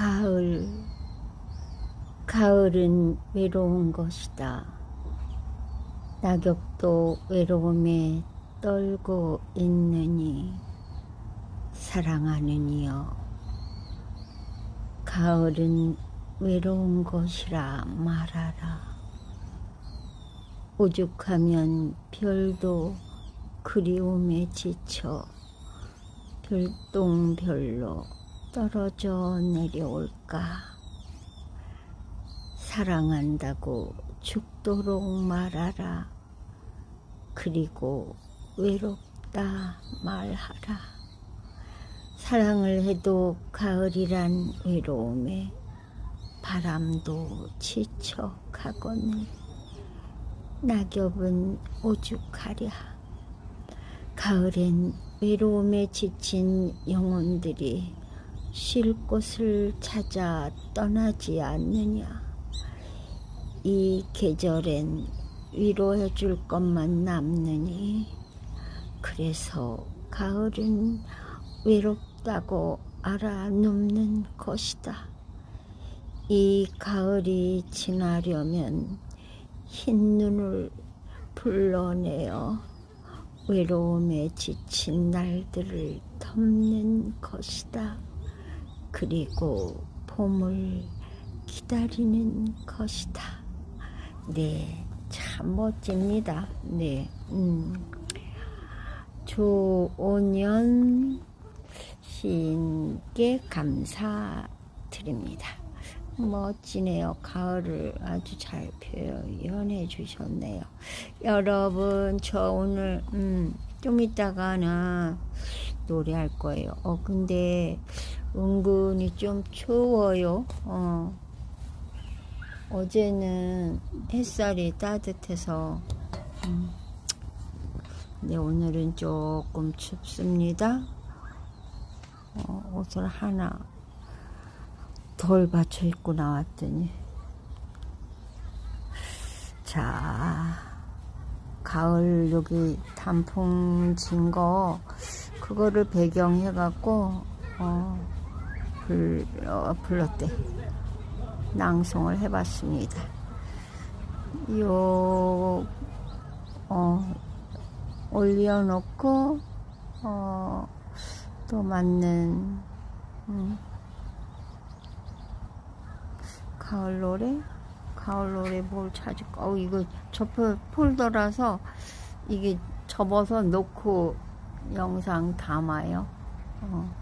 가을, 가을은 외로운 것이다. 낙엽도 외로움에 떨고 있느니 사랑하는 이여. 가을은 외로운 것이라 말하라. 오죽하면 별도 그리움에 지쳐 별똥별로 떨어져 내려올까? 사랑한다고 죽도록 말하라. 그리고 외롭다 말하라. 사랑을 해도 가을이란 외로움에 바람도 지쳐 가거늘 낙엽은 오죽하랴. 가을엔 외로움에 지친 영혼들이 쉴 곳을 찾아 떠나지 않느냐. 이 계절엔 위로해 줄 것만 남느니. 그래서 가을은 외롭다고 알아 눕는 것이다. 이 가을이 지나려면 흰 눈을 불러내어 외로움에 지친 날들을 덮는 것이다. 그리고 봄을 기다리는 것이다. 네, 참 멋집니다. 네, 음. 조온연 시인께 감사드립니다. 멋지네요. 가을을 아주 잘 표현해 주셨네요. 여러분, 저 오늘, 음, 좀 이따가는 노래할 거예요. 어, 근데 은근히 좀 추워요. 어. 어제는 햇살이 따뜻해서, 음. 근데 오늘은 조금 춥습니다. 어, 옷을 하나 덜 받쳐 입고 나왔더니 자 가을 여기 단풍 진 거 그거를 배경 해 갖고 어, 불, 어, 불렀대 낭송을 해봤습니다 요 어, 올려놓고 어, 또 맞는 음. 가을 노래? 가을 노래 뭘 찾을까? 어, 이거 저 폴- 폴더라서 이게 접어서 놓고 영상 담아요. 어.